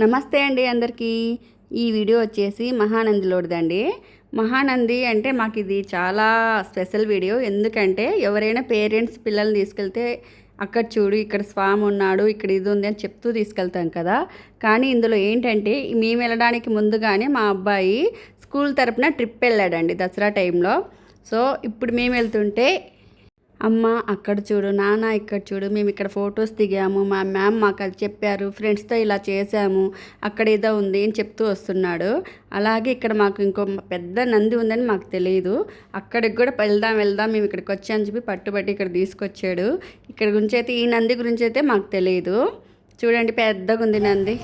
నమస్తే అండి అందరికీ. ఈ వీడియో వచ్చేసి మహానందిలోడిదండి. మహానంది అంటే మాకు ఇది చాలా స్పెషల్ వీడియో. ఎందుకంటే ఎవరైనా పేరెంట్స్ పిల్లల్ని తీసుకెళ్తే అక్కడ చూడు ఇక్కడ స్వామి ఉన్నాడు ఇక్కడ ఇది ఉంది అని చెప్తూ తీసుకెళ్తాం కదా. కానీ ఇందులో ఏంటంటే మేము వెళ్ళడానికి ముందుగానే మా అబ్బాయి స్కూల్ తరపున ట్రిప్ వెళ్ళాడండి దసరా టైంలో. సో ఇప్పుడు మేము వెళ్తుంటే అమ్మ అక్కడ చూడు నాన్న ఇక్కడ చూడు మేము ఇక్కడ ఫొటోస్ దిగాము మా మ్యామ్ మాకు అది చెప్పారు ఫ్రెండ్స్తో ఇలా చేసాము అక్కడ ఏదో ఉంది అని చెప్తూ వస్తున్నాడు. అలాగే ఇక్కడ మాకు ఇంకో పెద్ద నంది ఉందని మాకు తెలియదు అక్కడికి కూడా వెళ్దాం వెళ్దాం మేము ఇక్కడికి వచ్చామని చెప్పి పట్టుబట్టి ఇక్కడ తీసుకొచ్చాడు. ఇక్కడ గురించి అయితే ఈ నంది గురించి అయితే మాకు తెలియదు చూడండి పెద్దగా ఉంది నంది.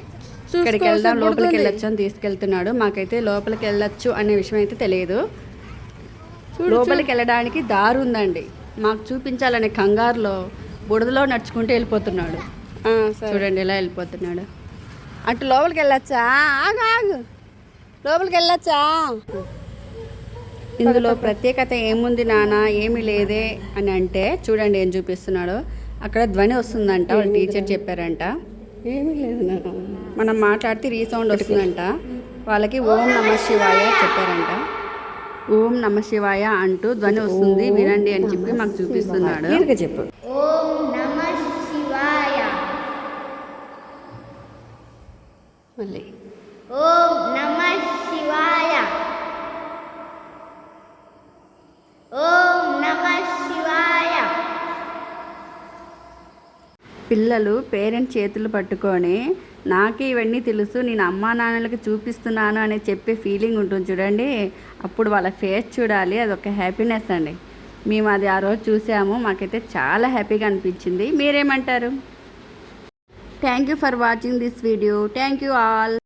ఇక్కడికి వెళ్దాం లోపలికి వెళ్ళొచ్చు అని తీసుకెళ్తున్నాడు. మాకైతే లోపలికి వెళ్ళొచ్చు అనే విషయం అయితే తెలియదు లోపలికి వెళ్ళడానికి దారి ఉందండి. మాకు చూపించాలనే కంగారులో బుడదలో నడుచుకుంటూ వెళ్ళిపోతున్నాడు. చూడండి ఎలా వెళ్ళిపోతున్నాడు. అటు లోపలికి వెళ్ళొచ్చా? ఆగు ఆగు. లోపలికి వెళ్ళొచ్చా? ఇందులో ప్రత్యేకత ఏముంది నాన్న ఏమి లేదే అని అంటే చూడండి ఏం చూపిస్తున్నాడు. అక్కడ ధ్వని వస్తుందంట వాళ్ళ టీచర్ చెప్పారంట. ఏమీ లేదు మనం మాట్లాడితే రీసౌండ్ వస్తుందంట. వాళ్ళకి ఓం నమ శివాయ చెప్పారంట. ఓం నమ శివాయ అంటూ ధ్వని వస్తుంది. వినండి అని చెప్పి మాకు చూపిస్తున్నాడు. చెప్పు. మళ్ళీ. ఓం నమ శివాయ. ఓం నమ శివాయ. పిల్లలు పేరెంట్ చేతులు పట్టుకొని నాకే ఇవన్నీ తెలుసు నేను అమ్మా నాన్నలకు చూపిస్తున్నాను అని చెప్పే ఫీలింగ్ ఉంటుంది చూడండి. అప్పుడు వాళ్ళ ఫేస్ చూడాలి అదొక హ్యాపీనెస్ అండి. మేము అది ఆ రోజు చూసాము మాకైతే చాలా హ్యాపీగా అనిపించింది. మీరేమంటారు? Thank you for watching this video. Thank you all.